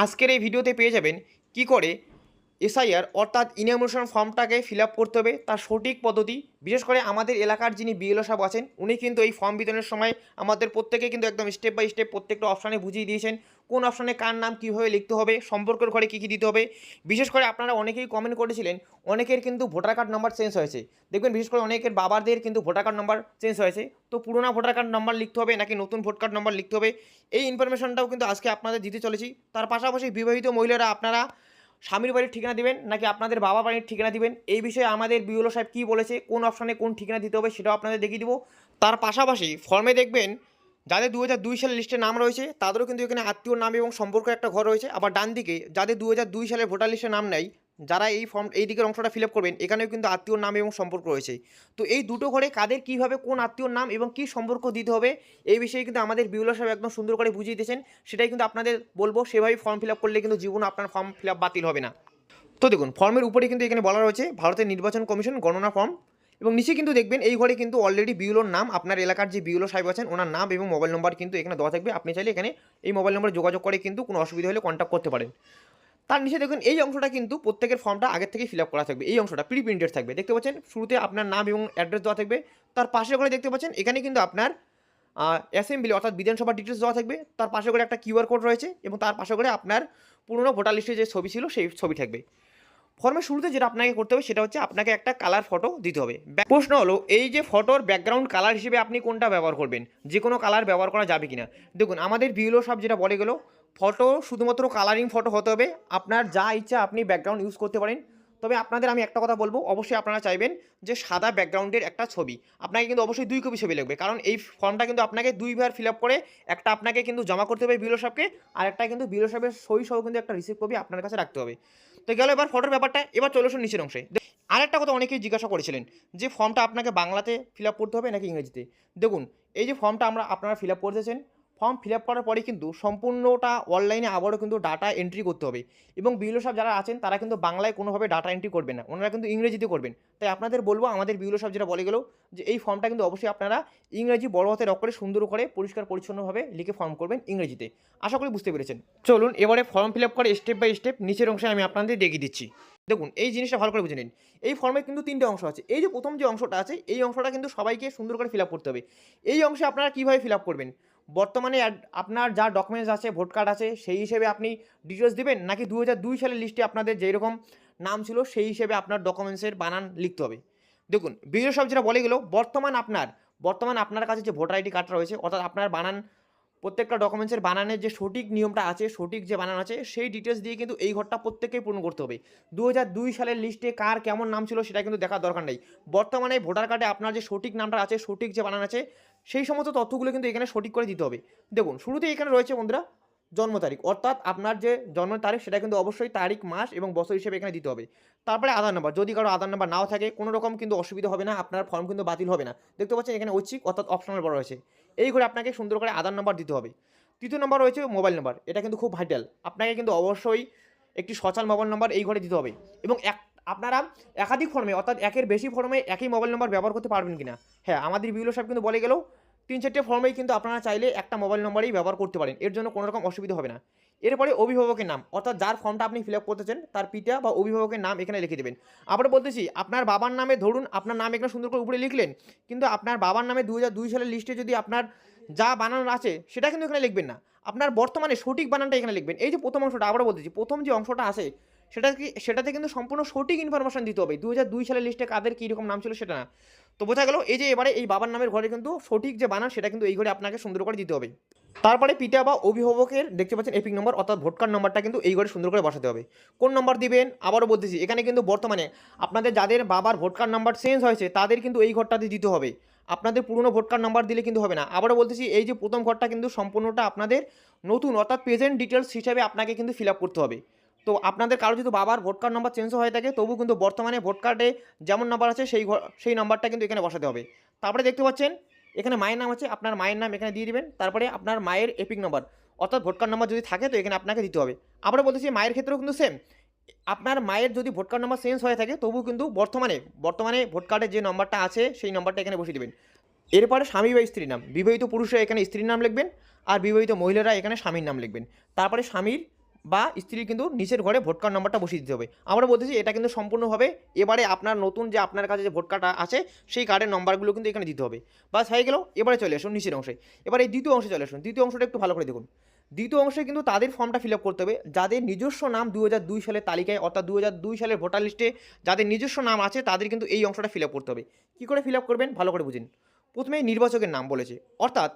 আজকের এই ভিডিওতে পেয়ে যাবেন কি করে এসআইআর অর্থাৎ ইনামোশন ফর্মটাকে ফিল আপ করতে হবে। তার সঠিক পদ্ধতি, বিশেষ করে আমাদের এলাকার যিনি বিএলও সাহেব আছেন, উনি কিন্তু এই ফর্ম বিতরণের সময় আমাদের প্রত্যেকে কিন্তু একদম স্টেপ বাই স্টেপ প্রত্যেকটা অপশানে বুঝিয়ে দিয়েছেন, কোন অপশানে কার নাম কীভাবে লিখতে হবে, সম্পর্কের ঘরে কী কী দিতে হবে। বিশেষ করে আপনারা অনেকেই কমেন্ট করেছিলেন, অনেকের কিন্তু ভোটার কার্ড নাম্বার চেঞ্জ হয়েছে। দেখবেন বিশেষ করে অনেকের বাবাদের কিন্তু ভোটার কার্ড নাম্বার চেঞ্জ হয়েছে। তো পুরোনো ভোটার কার্ড নাম্বার লিখতে হবে, নাকি নতুন ভোট কার্ড নাম্বার লিখতে হবে, এই ইনফরমেশনটাও কিন্তু আজকে আপনাদের দিতে চলেছি। তার পাশাপাশি বিবাহিত মহিলারা, আপনারা স্বামীর বাড়ির ঠিকানা দিবেন নাকি আপনাদের বাবা বাড়ির ঠিকানা দিবেন? এই বিষয়ে আমাদের বিউলো সাহেব কী বলেছে? কোন অপশানে কোন ঠিকানা দিতে হবে সেটাও আপনাদের দেখিয়ে দিব। তার পাশাপাশি ফর্মে দেখবেন যাদের দু হাজার দুই সালের লিস্টে নাম রয়েছে, তাদেরও কিন্তু এখানে আত্মীয় নাম এবং সম্পর্ক একটা ঘর রয়েছে। আবার ডান দিকে যাদের দু হাজার দুই সালের ভোটার লিস্টে নাম নেই যারা এই ফর্ম এই দিকের অংশটা ফিল করবেন, এখানেও কিন্তু আত্মীয় নাম এবং সম্পর্ক রয়েছে। তো এই দুটো ঘরে কাদের কীভাবে কোন আত্মীয়র নাম এবং কী সম্পর্ক দিতে হবে, এই বিষয়ে কিন্তু আমাদের বিউলা সাহেব একদম সুন্দর করে বুঝিয়ে দিয়েছেন। সেটাই কিন্তু আপনাদের বলব সেভাবেই ফর্ম ফিল করলে কিন্তু জীবন আপনার ফর্ম ফিল বাতিল হবে না। তো দেখুন ফর্মের উপরে কিন্তু এখানে বলা রয়েছে, ভারতের নির্বাচন কমিশন গণনা ফর্ম এবং নিচে কিন্তু দেখবেন, এই ঘরে কিন্তু অলরেডি বিউলোর নাম, আপনার এলাকার যে বিউলো সাহেব আছেন, ওনার নাম এবং মোবাইল নম্বর কিন্তু এখানে দেওয়া থাকবে। আপনি চাইলে এখানে এই মোবাইল নম্বরে যোগাযোগ করে কিন্তু কোনো অসুবিধা হলে কন্ট্যাক্ট করতে পারেন। তার নিচে দেখুন, এই অংশটা কিন্তু প্রত্যেকের ফর্মটা আগের থেকে ফিল আপ করা থাকবে। এই অংশটা প্রি প্রিন্টেড থাকবে। দেখতে পাচ্ছেন, শুরুতে আপনার নাম এবং অ্যাড্রেস দেওয়া থাকবে। তার পাশে করে দেখতে পাচ্ছেন, এখানে কিন্তু আপনার অ্যাসেম্বলি অর্থাৎ বিধানসভা ডিটেলস দেওয়া থাকবে। তার পাশে করে একটা কিউআর কোড রয়েছে এবং তার পাশে করে আপনার পুরনো ভোটার লিস্টে যে ছবি ছিল, সেই ছবি থাকবে। ফর্মের শুরুতে যেটা আপনাকে করতে হবে, সেটা হচ্ছে আপনাকে একটা কালার ফটো দিতে হবে। প্রশ্ন হলো, এই যে ফটোর ব্যাকগ্রাউন্ড কালার হিসেবে আপনি কোনটা ব্যবহার করবেন? যে কোনো কালার ব্যবহার করা যাবে কিনা? দেখুন, আমাদের বিএলও সব যেটা বলে গেলো ফটো, শুধুমাত্র কালারিং ফটো হতে হবে। আপনার যা ইচ্ছা আপনি ব্যাকগ্রাউন্ড ইউজ করতে পারেন। তবে আপনাদের আমি একটা কথা বলব, অবশ্যই আপনারা চাইবেন যে সাদা ব্যাকগ্রাউন্ডের একটা ছবি। আপনাকে কিন্তু অবশ্যই দুই কপি ছবি লাগবে। কারণ এই ফর্মটা কিন্তু আপনাকে দুইবার ফিল আপ করে একটা আপনাকে কিন্তু জমা করতে হবে বিএলও সাহেবকে আর একটা কিন্তু বিএলও সাহেবের সই সহ কিন্তু একটা রিসিভ কপি আপনার কাছে রাখতে হবে। তো গেল এবার ফটোর ব্যাপারটা। এবার চলে আসুন নিচের অংশে। আর একটা কথা অনেকেই জিজ্ঞাসা করেছিলেন যে ফর্মটা আপনাকে বাংলাতে ফিল আপ করতে হবে নাকি ইংরেজিতে? দেখুন, এই যে ফর্মটা আমরা, আপনারা ফিল আপ করতেছেন ফর্ম ফিল আপ করার পরে কিন্তু সম্পূর্ণটা অনলাইনে আবারও কিন্তু ডাটা এন্ট্রি করতে হবে। এবং বিউলো সাহেব যারা আছেন, তারা কিন্তু বাংলায় কোনোভাবে ডাটা এন্ট্রি করবেন না। ওনারা কিন্তু ইংরেজিতে করবেন। তাই আপনাদের বলব, আমাদের বিউলো সাহেব যেটা বলে গেল যে এই ফর্মটা কিন্তু অবশ্যই আপনারা ইংরেজি বড় হাতে অক্ষরে সুন্দর করে পরিষ্কার পরিচ্ছন্নভাবে লিখে ফর্ম করবেন ইংরেজিতে। আশা করি বুঝতে পেরেছেন। চলুন, এবারে ফর্ম ফিল আপ করে স্টেপ বাই স্টেপ নিচের অংশে আমি আপনাদের দেখিয়ে দিচ্ছি। দেখুন, এই জিনিসটা ভালো করে বুঝে নিন। এই ফর্মে কিন্তু তিনটে অংশ আছে। এই যে প্রথম যে অংশটা আছে, এই অংশটা কিন্তু সবাইকে সুন্দর করে ফিল আপ করতে হবে। এই অংশে আপনারা কীভাবে ফিল আপ করবেন? বর্তমানে আপনার যা ডকুমেন্টস আছে ভোট কার্ড আছে, সেই হিসেবে আপনি ডিটেলস দিবেন, নাকি দু হাজার দুই সালের লিস্টে আপনাদের যেই রকম নাম ছিল, সেই হিসেবে আপনার ডকুমেন্টসের বানান লিখতে হবে। দেখুন বিজয় সব যেটা বলে গেল, বর্তমান আপনার বর্তমান আপনার কাছে যে ভোটার আইডি কার্ডটা রয়েছে, অর্থাৎ আপনার বানান, প্রত্যেকটা ডকুমেন্টসের বানানের যে সঠিক নিয়মটা আছে, সঠিক যে বানান আছে, সেই ডিটেলস দিয়ে কিন্তু এই ঘরটা প্রত্যেককেই পূরণ করতে হবে। দু সালের লিস্টে কার কেমন নাম ছিল, সেটা কিন্তু দেখার দরকার নেই। বর্তমানে ভোটার কার্ডে আপনার যে সঠিক নামটা আছে, সঠিক যে বানান আছে সেই সমস্ত তথ্যগুলো কিন্তু এখানে সঠিক করে দিতে হবে। দেখুন, শুরুতে এখানে রয়েছে বন্ধুরা, জন্ম তারিখ। অর্থাৎ আপনার যে জন্ম তারিখ, সেটা কিন্তু অবশ্যই তারিখ, মাস এবং বছর হিসেবে এখানে দিতে হবে। তারপরে আধার নাম্বার। যদি কারও আধার নাম্বার নাও থাকে, কোনো রকম কিন্তু অসুবিধা হবে না, আপনার ফর্ম কিন্তু বাতিল হবে না। দেখতে পাচ্ছেন এখানে ঐচ্ছিক, অর্থাৎ অপশনাল বড় রয়েছে। এই করে আপনাকে সুন্দর করে আধার নাম্বার দিতে হবে। তৃতীয় নম্বর রয়েছে মোবাইল নাম্বার এটা কিন্তু খুব ভাইটাল আপনাকে কিন্তু অবশ্যই একটি সচাল মোবাইল নাম্বার এই ঘরে দিতে হবে। এবং এক আপনারা একাধিক ফর্মে অর্থাৎ একের বেশি ফর্মে একই মোবাইল নম্বর ব্যবহার করতে পারবেন কিনা? হ্যাঁ আমাদের বিউলো সাহেব কিন্তু বলে গেলেও তিন চারটে ফর্মেই কিন্তু আপনারা চাইলে একটা মোবাইল নম্বরেই ব্যবহার করতে পারেন, এর জন্য কোনো রকম অসুবিধা হবে না। এরপরে অভিভাবকের নাম, অর্থাৎ যার ফর্মটা আপনি ফিল আপ করতেছেন তার পিতা বা অভিভাবকের নাম এখানে লিখে দেবেন। আবার বলতেছি, আপনার বাবার নামে ধরুন, আপনার নাম এখানে সুন্দর করে উপরে লিখলেন, কিন্তু আপনার বাবার নামে দু হাজার দুই সালের লিস্টে যদি আপনার যা বানান আছে, সেটা কিন্তু এখানে লিখবেন না। আপনার বর্তমানে সঠিক বানানটা এখানে লিখবেন। এই যে প্রথম অংশটা আবার বলতেছি, প্রথম যে অংশটা আছে সেটা কি সেটাতে কিন্তু সম্পূর্ণ সঠিক ইনফরমেশন দিতে হবে। দু সালের লিস্টে কাদের কী রকম নাম ছিল সেটা না। তো বোঝা গেল, এই যে এবারে এই বাবার নামের ঘরে কিন্তু সঠিক যে বানান সেটা কিন্তু এই ঘরে আপনাকে সুন্দর করে দিতে হবে। তারপরে পিতা বা অভিভাবকের, দেখতে পাচ্ছেন এপিক নম্বর অর্থাৎ ভোট কার্ড নম্বরটা কিন্তু এই ঘরে সুন্দর করে বসাতে হবে। কোন নম্বর দিবেন? আবারও বলতেছি, এখানে কিন্তু বর্তমানে আপনাদের যাদের বাবার ভোট কার্ড নাম্বার চেঞ্জ হয়েছে, তাদের কিন্তু এই ঘরটাতে দিতে হবে। আপনাদের পুরনো ভোট কার্ড নাম্বার দিলে কিন্তু হবে না। আবারও বলতেছি, এই যে প্রথম ঘরটা কিন্তু সম্পূর্ণটা আপনাদের নতুন, অর্থাৎ প্রেজেন্ট ডিটেলস হিসাবে আপনাকে কিন্তু ফিল করতে হবে। তো আপনাদের কারও যদি বাবার ভোট কার্ড নাম্বার চেঞ্জ হয়ে থাকে তবু কিন্তু বর্তমানে ভোট কার্ডে যেমন নাম্বার আছে, সেই সেই নাম্বারটা কিন্তু এখানে বসাতে হবে। তারপরে দেখতে পাচ্ছেন, এখানে মায়ের নাম আছে, আপনার মায়ের নাম এখানে দিয়ে দিবেন, তারপরে আপনার মায়ের এপিক নাম্বার অর্থাৎ ভোট কার্ড নাম্বার যদি থাকে, তো এখানে আপনাকে দিতে হবে। আবার বলতেছি, মায়ের ক্ষেত্রেও কিন্তু সেম আপনার মায়ের যদি ভোট কার্ড নাম্বার চেঞ্জ হয়ে থাকে তবু কিন্তু বর্তমানে বর্তমানে ভোট কার্ডের যে নম্বরটা আছে, সেই নম্বরটা এখানে বসিয়ে দেবেন। এরপরে স্বামী বা স্ত্রীর নাম। বিবাহিত পুরুষরা এখানে স্ত্রীর নাম লিখবেন, আর বিবাহিত মহিলারা এখানে স্বামীর নাম লিখবেন। তারপরে স্বামীর বা স্ত্রীর কিন্তু নিচের ঘরে ভোট কার্ড নম্বরটা বসিয়ে দিতে হবে। আমরা বলতেছি এটা কিন্তু সম্পূর্ণভাবে এবারে আপনার নতুন যে আপনার কাছে যে ভোট কার্ড আছে, সেই কার্ডের নম্বরগুলো কিন্তু এখানে দিতে হবে। বাস হয়ে গেল, এবারে চলে আসুন নিচের অংশে। এবার এই দ্বিতীয় অংশে চলে আসুন। দ্বিতীয় অংশটা একটু ভালো করে দেখুন। দ্বিতীয় অংশে কিন্তু তাদের ফর্মটা ফিল আপ করতে হবে। যাদের নিজস্ব নাম দু হাজার দুই সালের তালিকায়, অর্থাৎ দু হাজার দুই সালের ভোটার লিস্টে যাদের নিজস্ব নাম আছে, তাদের কিন্তু এই অংশটা ফিল আপ করতে হবে। কী করে ফিল আপ করবেন? ভালো করে বুঝিন। প্রথমে নির্বাচকের নাম বলেছে। অর্থাৎ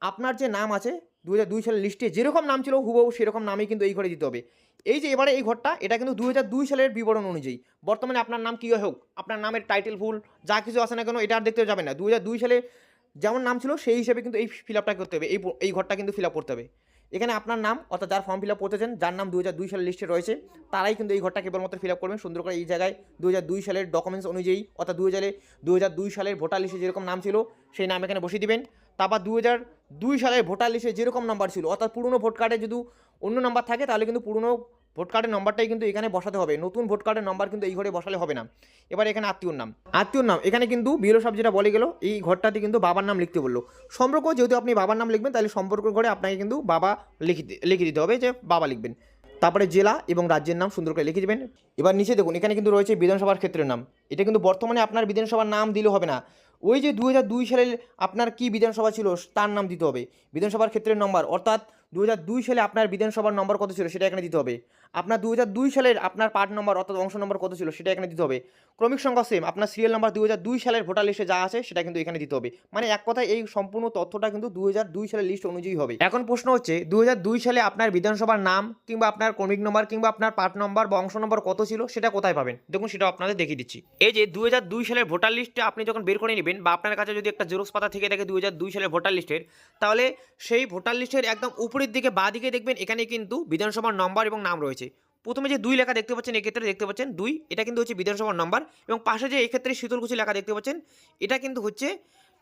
আপনার যে নাম আছে দু হাজার দুই সালের লিস্টে যেরকম নাম ছিল হুবহু সেরকম নামই কিন্তু এই ঘরে দিতে হবে। এই যে এবারে এই ঘরটা, এটা কিন্তু দু হাজার দুই সালের বিবরণ অনুযায়ী। বর্তমানে আপনার নাম কী হোক, আপনার নামের টাইটেল ভুল যা কিছু আছে না কেন, এটা আর দেখতে যাবে না। দু হাজার দুই সালে যেমন নাম ছিল, সেই হিসেবে কিন্তু এই ফিল আপটা করতে হবে। এই এই ঘরটা কিন্তু ফিল আপ করতে হবে। এখানে আপনার নাম, অর্থাৎ যার ফর্ম ফিল আপ করতেছেন যার নাম দু দুই সালের লিস্টে রয়েছে, তারাই কিন্তু এই ঘরটা কেবলমাত্র ফিল আপ করবেন। সুন্দর করে এই জায়গায় দু দুই সালের ডকুমেন্টস অনুযায়ী, অর্থাৎ দু হাজারে দু দুই সালের ভোটার লিস্টে যেরকম নাম ছিল, সেই নাম এখানে বসিয়ে দিবেন। তারপর দু হাজার দুই সালের ভোটার লিস্টে যেরকম নাম্বার ছিল, অর্থাৎ পুরনো ভোট কার্ডে যদি অন্য নাম্বার থাকে, তাহলে কিন্তু পুরনো ভোট কার্ডের নম্বরটাই কিন্তু এখানে বসাতে হবে। নতুন ভোট কার্ডের নম্বর কিন্তু এই ঘরে বসালে হবে না। এবার এখানে আত্মীয়র নাম। আত্মীয়র নাম, এখানে কিন্তু বিএলও সাহেব যেটা বলে গেল, এই ঘরটাতে কিন্তু বাবার নাম লিখতে বলল। সম্পর্ক, যেহেতু আপনি বাবার নাম লিখবেন, তাহলে সম্পর্ক ঘরে আপনাকে কিন্তু বাবা লিখে লিখে দিতে হবে যে বাবা লিখবেন। তারপরে জেলা এবং রাজ্যের নাম সুন্দর করে লিখে দেবেন। এবার নিচে দেখুন, এখানে কিন্তু রয়েছে বিধানসভার ক্ষেত্রের নাম। এটা কিন্তু বর্তমানে আপনার বিধানসভার নাম দিলে হবে না। ওই যে দু হাজার দুই সালের আপনার কি বিধানসভা ছিল, তার নাম দিতে হবে। বিধানসভার ক্ষেত্রের নম্বর অর্থাৎ দু হাজার দুই সালে আপনার বিধানসভার নম্বর কত ছিল সেটা এখানে দিতে হবে। আপনার দু হাজার দুই সালের আপনার পার্ট নম্বর অর্থাৎ অংশ নম্বর কত ছিল সেটা এখানে দিতে হবে। ক্রমিক সংখ্যা সেম আপনার সিরিয়াল নাম্বার দু সালের ভোটার লিস্টে যা আছে সেটা কিন্তু এখানে দিতে হবে। মানে এক কথায় এই সম্পূর্ণ তথ্যটা কিন্তু দু হাজার দুই সালের লিস্ট অনুযায়ী হবে। এখন প্রশ্ন হচ্ছে দু হাজার দুই সালে আপনার বিধানসভার নাম কিংবা আপনার ক্রমিক নম্বর কিংবা আপনার পার্ট নম্বর বা অংশ নম্বর কত ছিল সেটা কোথায় পাবেন? দেখুন, সেটা আপনাদের দেখিয়ে দিচ্ছি। এই যে দু হাজার দুই সালের ভোটার লিস্টে আপনি যখন বের করে নেবেন বা আপনার কাছে যদি একটা জেরক্স পাতা থেকে থাকে দু হাজার দুই সালের ভোটার লিস্টের তাহলে সেই ভোটার লিস্টের একদম উপরের দিকে বা দিকে দেখবেন এখানে কিন্তু বিধানসভার নম্বর এবং নাম রয়েছে। প্রথমে যে দুই লেখা দেখতে পাচ্ছেন, এক্ষেত্রে দেখতে পাচ্ছেন দুই। এটা কিন্তু হচ্ছে বিধানসভার নম্বর এবং পাশে যে এক্ষেত্রে শীতলকুচি লেখা দেখতে পাচ্ছেন, এটা কিন্তু হচ্ছে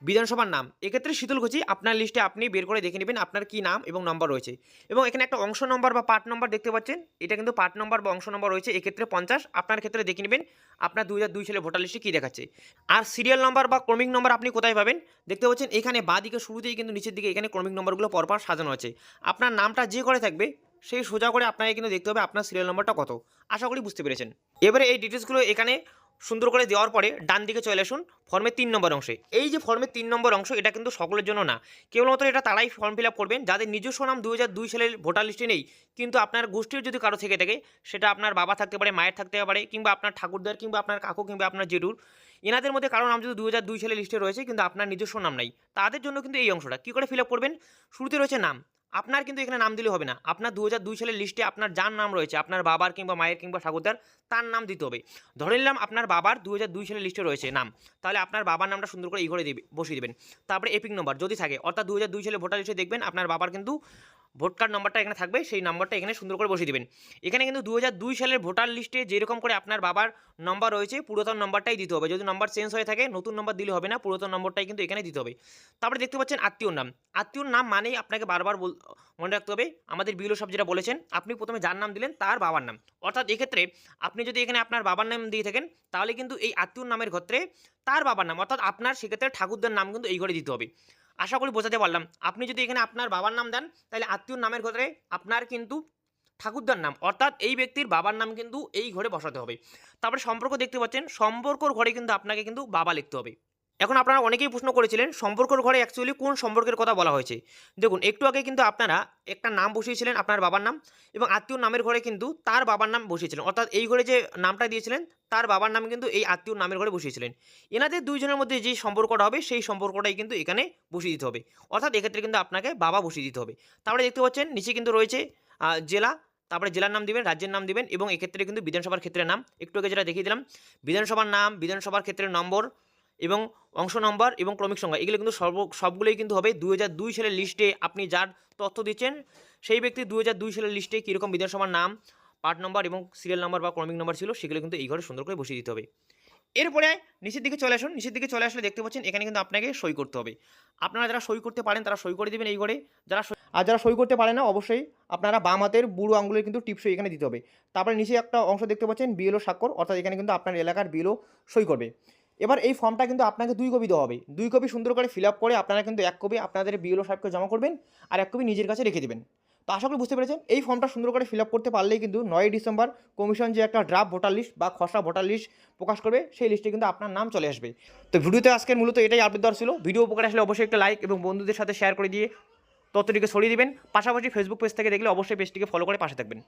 বিধানসভার নাম। এক্ষেত্রে শীতলকুচি আপনার লিস্টে আপনি বের করে দেখে নেবেন আপনার কি নাম এবং নম্বর রয়েছে। এবং এখানে একটা অংশ নম্বর বা পার্ট নম্বর দেখতে পাচ্ছেন, এটা কিন্তু পার্ট নম্বর বা অংশ নম্বর রয়েছে, এক্ষেত্রে পঞ্চাশ। আপনার ক্ষেত্রে দেখে নেবেন, আপনার দু হাজার দুই সালে ভোটার লিস্টে কী দেখাচ্ছে। আর সিরিয়াল নম্বর বা ক্রমিক নম্বর আপনি কোথায় পাবেন? দেখতে পাচ্ছেন, এখানে বাঁ দিকে শুরুতেই কিন্তু নিচের দিকে এখানে ক্রমিক নম্বরগুলো পরপর সাজানো আছে। আপনার নামটা যে করে থাকবে, সেই সোজা করে আপনাকে কিন্তু দেখতে হবে আপনার সিরিয়াল নম্বরটা কত। আশা করি বুঝতে পেরেছেন। এবারে এই ডিটেলসগুলো এখানে সুন্দর করে দেওয়ার পরে ডান দিকে চলে আসুন ফর্মের তিন নম্বর অংশে। এই যে ফর্মের তিন নম্বর অংশ, এটা কিন্তু সকলের জন্য না। কেবলমাত্র এটা তারাই ফর্ম ফিল করবেন। যাদের নিজস্ব নাম দু সালের ভোটার লিস্টে নেই, কিন্তু আপনার গোষ্ঠীর যদি কারও থেকে থাকে, সেটা আপনার বাবা থাকতে পারে, মায়ের থাকতে পারে, কিংবা আপনার ঠাকুরদার, কিংবা আপনার কাকু, কিংবা আপনার জেঠুর, এনাদের মধ্যে কারও নাম যদি দু হাজার দুই সালের লিস্টে রয়েছে, কিন্তু আপনার নিজস্ব নাম নাই। তাদের জন্য কিন্তু এই অংশটা। কী করে ফিল করবেন? শুরুতে রয়েছে নাম। আপনার কিন্তু এখানে নাম দিলে হবে না। আপনার দু হাজার দুই সালের লিস্টে আপনার যার নাম রয়েছে, আপনার বাবার কিংবা মায়ের কিংবা ঠাকুরদার, তার নাম দিতে হবে। ধরে নিলাম আপনার বাবার দু হাজার দুই সালের লিস্টে রয়েছে নাম, তাহলে আপনার বাবার নামটা সুন্দর করে ই করে দিবে, বসিয়ে দেবেন। তারপরে এপিক নম্বর যদি থাকে, অর্থাৎ দু হাজার দুই সালে ভোটার লিস্টে দেখবেন আপনার বাবার কিন্তু ভোট কার্ড নম্বরটা এখানে থাকবে, সেই নম্বরটা এখানে সুন্দর করে বসিয়ে দেবেন। এখানে কিন্তু দু সালের ভোটার লিস্টে যেরকম করে আপনার বাবার নম্বর রয়েছে, পুরাতন নম্বরটাই দিতে হবে। যদি নম্বর চেঞ্জ হয়ে থাকে, নতুন নম্বর দিলে হবে না, পুরাতন নম্বরটাই কিন্তু এখানে দিতে হবে। তারপরে দেখতে পাচ্ছেন আত্মীয়র নাম। আত্মীয়র নাম মানেই আপনাকে বারবার মনে রাখতে হবে, আমাদের বিলো সব যেটা বলেছেন, আপনি প্রথমে যার নাম দিলেন তার বাবার নাম। অর্থাৎ এক্ষেত্রে আপনি যদি এখানে আপনার বাবার নাম দিয়ে থাকেন, তাহলে কিন্তু এই আত্মীয়র নামের ক্ষেত্রে তার বাবার নাম, অর্থাৎ আপনার সেক্ষেত্রে ঠাকুরদার নাম কিন্তু এই ঘরে দিতে হবে। আশা করি বোঝাতে পারলাম। আপনি যদি এখানে আপনার বাবার নাম দেন, তাহলে আত্মীয়র নামের ঘরে আপনার কিন্তু ঠাকুরদার নাম, অর্থাৎ এই ব্যক্তির বাবার নাম কিন্তু এই ঘরে বসাতে হবে। তারপরে সম্পর্ক দেখতে পাচ্ছেন, সম্পর্কর ঘরে কিন্তু আপনাকে কিন্তু বাবা লিখতে হবে। এখন আপনারা অনেকেই প্রশ্ন করেছিলেন সম্পর্কর ঘরে অ্যাকচুয়ালি কোন সম্পর্কের কথা বলা হয়েছে। দেখুন, একটু আগে কিন্তু আপনারা একটা নাম বসিয়েছিলেন আপনার বাবার নাম এবং আত্মীয় নামের ঘরে কিন্তু তার বাবার নাম বসিয়েছিলেন। অর্থাৎ এই ঘরে যে নামটা দিয়েছিলেন, তার বাবার নাম কিন্তু এই আত্মীয় নামের ঘরে বসিয়েছিলেন। এনাদের দুইজনের মধ্যে যে সম্পর্কটা হবে, সেই সম্পর্কটাই কিন্তু এখানে বসিয়ে দিতে হবে। অর্থাৎ এক্ষেত্রে কিন্তু আপনাকে বাবা বসিয়ে দিতে হবে। তারপরে দেখতে পাচ্ছেন, নিচে কিন্তু রয়েছে জেলা, তারপরে জেলার নাম দিবেন, রাজ্যের নাম দিবেন এবং এক্ষেত্রে কিন্তু বিধানসভার ক্ষেত্রে নাম। একটু আগে যেটা দেখিয়ে দিলাম, বিধানসভার নাম, বিধানসভার ক্ষেত্রে নম্বর এবং অংশ নম্বর এবং ক্রমিক সংখ্যা, এগুলো কিন্তু সর্ব, সবগুলোই কিন্তু হবে দুই সালের লিস্টে আপনি যার তথ্য দিচ্ছেন, সেই ব্যক্তি দুই সালের লিস্টে কীরকম বিধানসভার নাম পার্ট নম্বর এবং সিরিয়াল নাম্বার বা ক্রমিক নম্বর ছিল, সেগুলো কিন্তু এই ঘরে সুন্দর করে বসিয়ে দিতে হবে। এরপরে নিচের দিকে চলে আসুন, নিচের দিকে চলে আসলে দেখতে পাচ্ছেন এখানে কিন্তু আপনাকে সই করতে হবে। আপনারা যারা সই করতে পারেন, তারা সই করে দেবেন এই ঘরে, যারা আর যারা সই করতে পারে না, অবশ্যই আপনারা বাম হাতের বুড়ো আঙুলের কিন্তু টিপসই এখানে দিতে হবে। তারপরে নিচে একটা অংশ দেখতে পাচ্ছেন, বিএলও স্বাক্ষর, অর্থাৎ এখানে কিন্তু আপনার এলাকার বিএলও সই করবে। এবার এই ফর্মটা কিন্তু আপনাকে দুই কপি দেওয়া হবে। দুই কপি সুন্দর করে ফিল আপ করে আপনারা কিন্তু এক কপি আপনাদের বিএলও সাহেবকে জমা করবেন আর এক কপি নিজের কাছে রেখে দেবেন। তো আশা করি বুঝতে পেরেছেন, এই ফর্মটা সুন্দর করে ফিল আপ করতে পারলেই কিন্তু নয় ডিসেম্বর কমিশন যে একটা ড্রাফট ভোটার লিস্ট বা খসড়া ভোটার লিস্ট প্রকাশ করবে, সেই লিস্টে কিন্তু আপনার নাম চলে আসবে। তো ভিডিওতে আজকের মূলত এটাই আপডেট দেওয়ার ছিল। ভিডিও উপকার আসলে অবশ্যই একটা লাইক এবং বন্ধুদের সাথে শেয়ার করে দিয়ে তথ্যটিকে ছড়িয়ে দেবেন। পাশাপাশি ফেসবুক পেজ থেকে দেখলে অবশ্যই পেজটিকে ফলো করে পাশে থাকবেন।